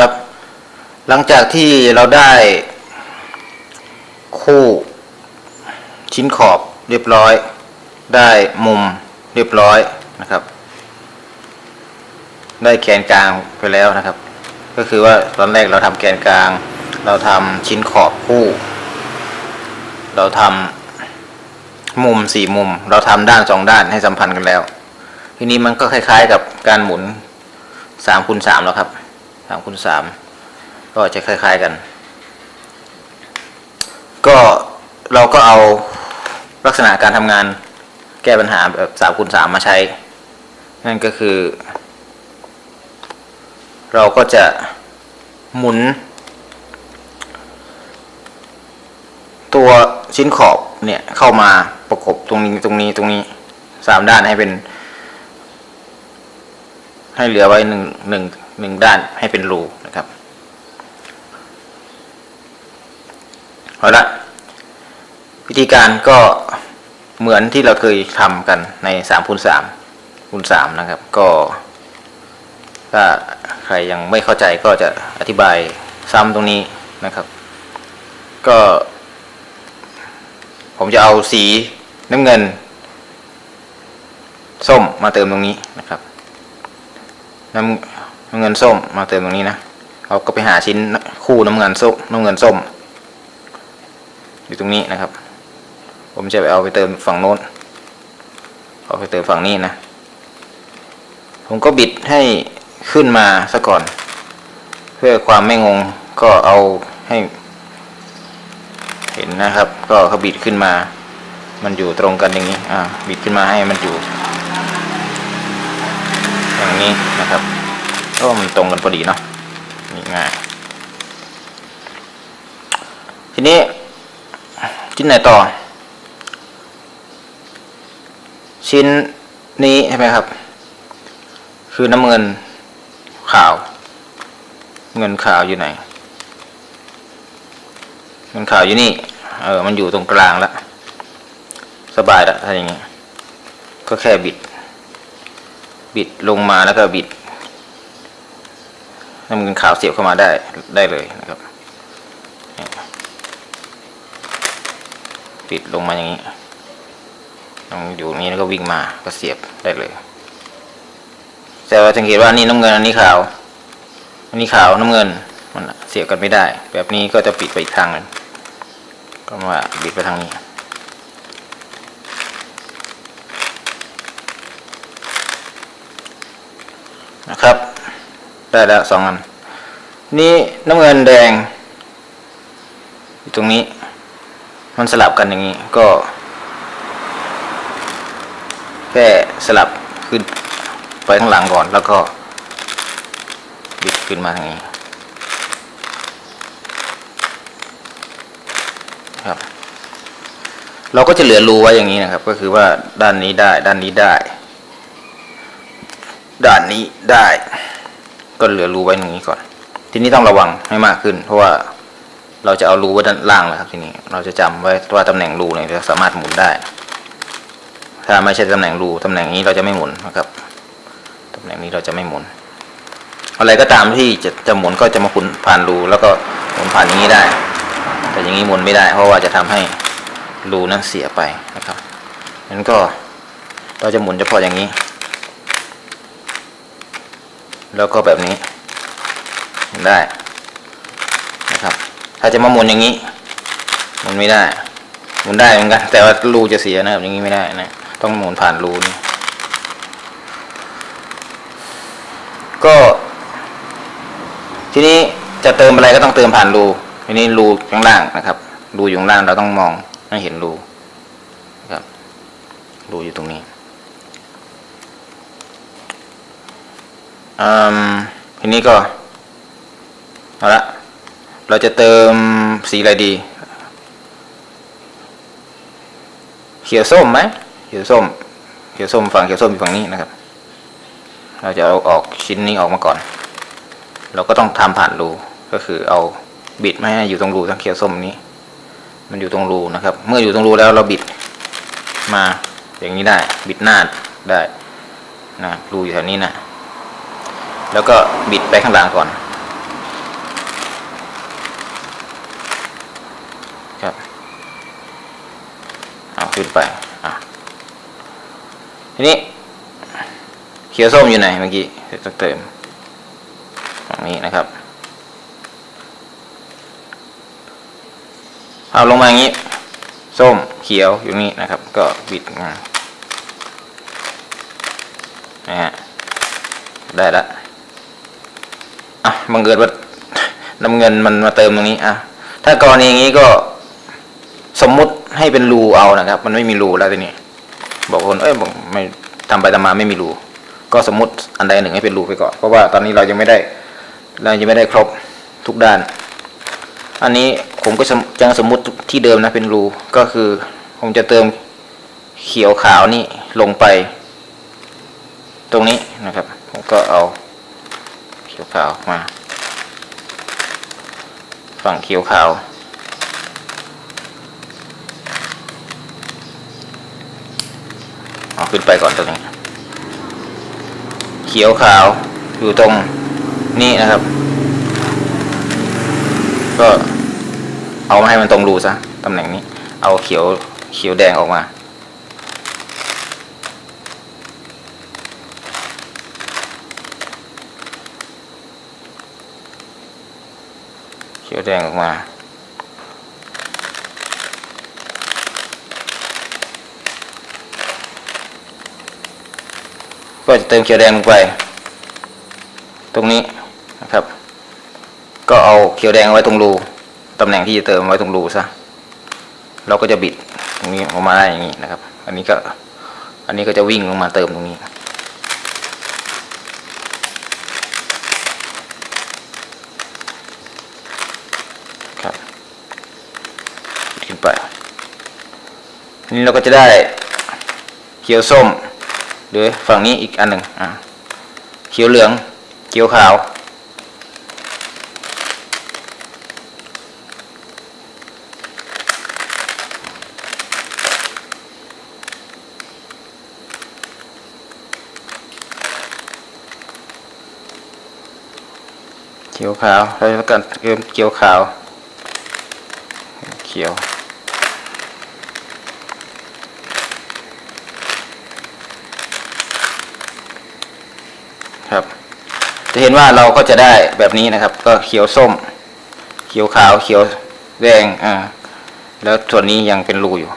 ครับ หลังจากที่เราได้คู่ชิ้นขอบเรียบร้อย ได้มุมเรียบร้อยนะครับ ได้แกนกลางไปแล้วนะครับ ก็คือว่าตอนแรกเราทำแกนกลาง เราทำชิ้นขอบคู่ เราทำมุมสี่มุม เราทำด้านสองด้านให้สัมพันธ์กันแล้ว ทีนี้มันก็คล้าย ๆ กับการหมุนสามคูณสามแล้วครับ สามคูณสามก็จะคล้าย ๆกัน ก็เราก็เอาลักษณะการทำงานแก้ปัญหาแบบสามคูณสามมาใช้ นั่นก็คือ เราก็จะหมุน ตัวชิ้นขอบเนี่ยเข้ามาประกบตรงนี้ตรงนี้ตรงนี้สามด้านให้เป็น ให้เหลือไว้หนึ่งหนึ่ง หนึ่งด้านให้เป็นรูนะครับเอาละวิธีการก็เหมือนที่เราเคยทำกันในสามคูณสามคูณสามนะครับ ก็ถ้าใครยังไม่เข้าใจก็จะอธิบายซ้ำตรงนี้นะครับ ก็ ผมจะเอาสีน้ำเงิน ส้มมาเติมตรงนี้นะครับน้ำ น้ำเงินส้มมาเติมตรงนี้นะเราก็ไปหาชิ้นคู่น้ำเงินส้มน้ำเงินส้ม อยู่ตรงนี้นะครับ ผมจะไปเอาไปเติมฝั่งโน้นเอาไปเติมฝั่งนี้นะ ผมก็บิดให้ขึ้นมาซะก่อน เพื่อความไม่งงก็เอาให้ เห็นนะครับ ก็เขาบิดขึ้นมา มันอยู่ตรงกันอย่างนี้อ่าบิดขึ้นมาให้มันอยู่ อย่างนี้นะครับ ก็มันตรงกันพอดีเนาะนี่ง่าย ทีนี้ชิ้นไหนต่อ ชิ้นนี้ใช่ไหมครับ คือน้ำเงินขาว เงินขาวอยู่ไหน เงินขาวอยู่นี่ เออ มันอยู่ตรงกลางแล้ว สบายละถ้าอย่างงี้ ก็แค่บิด บิดลงมาแล้วก็บิด น้ำเงินขาวเสียบเข้ามาได้ได้เลยนะครับนี่บิดลงมาอย่างนี้ต้องอยู่นี้แล้วก็วิ่งมาก็เสียบได้เลย แต่ว่าสังเกตว่านี่น้ำเงินอันนี้ขาว อันนี้ขาวน้ำเงินมันเสียบกันไม่ได้ แบบนี้ก็จะปิดไปอีกทางหนึ่งก็ว่าบิดไปทางนี้นะครับ ได้แล้วสองอัน นี่น้ำเงินแดง อยู่ตรงนี้ มันสลับกันอย่างนี้ก็ แค่สลับขึ้นไปข้างหลังก่อนแล้วก็บิดขึ้นมาทางนี้ครับ เราก็จะเหลือรูไว้อย่างนี้นะครับ ก็คือว่าด้านนี้ได้ ด้านนี้ได้ ด้านนี้ได้ ก็เหลือรูไว้ตรงนี้ก่อน ทีนี้ต้องระวังให้มากขึ้น เพราะว่าเราจะเอารูไว้ด้านล่างแล้วครับทีนี้ เราจะจำไว้ว่าตำแหน่งรูเนี่ยจะสามารถหมุนได้ ถ้าไม่ใช่ตำแหน่งรูตำแหน่งนี้เราจะไม่หมุนนะครับตำแหน่งนี้เราจะไม่หมุน อะไรก็ตามที่จะจะหมุนก็จะมาหมุนผ่านรูแล้วก็หมุนผ่านอย่างนี้ได้ แต่อย่างนี้หมุนไม่ได้ เพราะว่าจะทำให้รูนั้นเสียไปนะครับนั้นก็เราจะหมุนเฉพาะอย่างนี้ แล้วก็แบบนี้ได้นะครับ ถ้าจะมาหมุนอย่างนี้หมุนไม่ได้ หมุนได้เหมือนกัน แต่ว่ารูจะเสียนะครับ อย่างนี้ไม่ได้นะ ต้องหมุนผ่านรูนี้ก็ ทีนี้จะเติมอะไรก็ต้องเติมผ่านรูทีนี้รูข้างล่างนะครับ รูอยู่ข้างล่างเราต้องมองให้เห็นรูนะครับ รูอยู่ตรงนี้ อืมทีนี้ก็เอาละเราจะเติมสีอะไรดี เขียวส้มไหมเขียวส้ม เขียวส้มฝั่งเขียวส้มอยู่ฝั่งนี้นะครับ เราจะเอาออกชิ้นนี้ออกมาก่อน เราก็ต้องทำผ่านรูก็คือเอาบิดไม่ให้อยู่ตรงรูทั้งเขียวส้มนี้ มันอยู่ตรงรูนะครับ เมื่ออยู่ตรงรูแล้วเราบิดมาอย่างนี้ได้ บิดหน้าได้นะรูอยู่แถวนี้นะ แล้วก็บิดไปข้างหลังก่อนครับเอาขึ้นไปอะทีนี้เขียวส้มอยู่ไหนเมื่อกี้ต้องเติมตรงนี้นะครับเอาลงมาอย่างนี้ ส้มเขียวอยู่นี่นะครับ ก็บิดนะฮะได้ละ บังเกิดว่าน้ำเงินมันมาเติมตรงนี้อะถ้ากรณีอย่างนี้ก็สมมุติให้เป็นรูเอานะครับ มันไม่มีรูแล้วทีนี้บอกคนเอ้ยบอกไม่ทำไปทำมาไม่มีรูก็สมมติอันใดหนึ่งให้เป็นรูไปก่อนเพราะว่าตอนนี้เรายังไม่ได้เรายังไม่ได้ครบทุกด้าน อันนี้ผมก็ยังสมมุติที่เดิมนะเป็นรูก็คือผมจะเติมเขียวขาวนี่ลงไป ตรงนี้นะครับ ผมก็เอา เขียวขาวมา ฝั่งเขียวขาวเอาขึ้นไปก่อนตรงนี้ เขียวขาวอยู่ตรงนี้นะครับ ก็เอามาให้มันตรงรูซะตำแหน่งนี้ เอาเขียวเขียวแดงออกมา เขียวแดงออกมา ก็จะเติมเขียวแดงลงไป ตรงนี้นะครับ ก็เอาเขียวแดงไว้ตรงรูตำแหน่งที่จะเติมไว้ตรงรูซะเราก็จะบิดตรงนี้ออกมาได้อย่างนี้นะครับ อันนี้ก็อันนี้ก็จะวิ่งลงมาเติมตรงนี้ ครับขึ้นไปอั นนี้เราก็จะได้เขียวส้มหรือฝั่งนี้อีกอันหนึ่งอะเขียวเหลืองเขียวขาว เขียวขาวแล้วกันเริ่มเขียวขาว เขียว ครับ จะเห็นว่าเราก็จะได้แบบนี้นะครับ ก็เขียวส้ม เขียวขาวเขียวแดงอ่าแล้วส่วนนี้ยังเป็นรูอยู่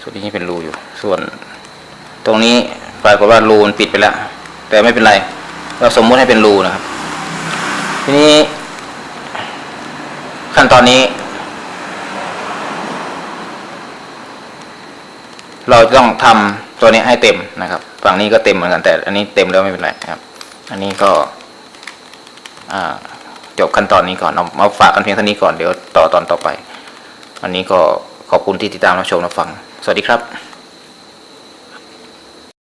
ส่วนนี้ยังเป็นรูอยู่ ส่วนตรงนี้ปรากฏว่ารูมันปิดไปแล้วแต่ไม่เป็นไร เราสมมุติให้เป็นรูนะครับ ทีนี้ ขั้นตอนนี้ เราจะต้องทำ ตัวนี้ให้เต็มนะครับ ฝั่งนี้ก็เต็มเหมือนกันแต่ อันนี้เต็มแล้วไม่เป็นไรนะครับ อันนี้ก็จบขั้นตอนนี้ก่อนเอามาฝากกันเพียงเท่านี้ก่อนเดี๋ยวต่อตอนต่อไป อันนี้ก็ขอบคุณที่ติดตามรับชมรับฟัง สวัสดีครับ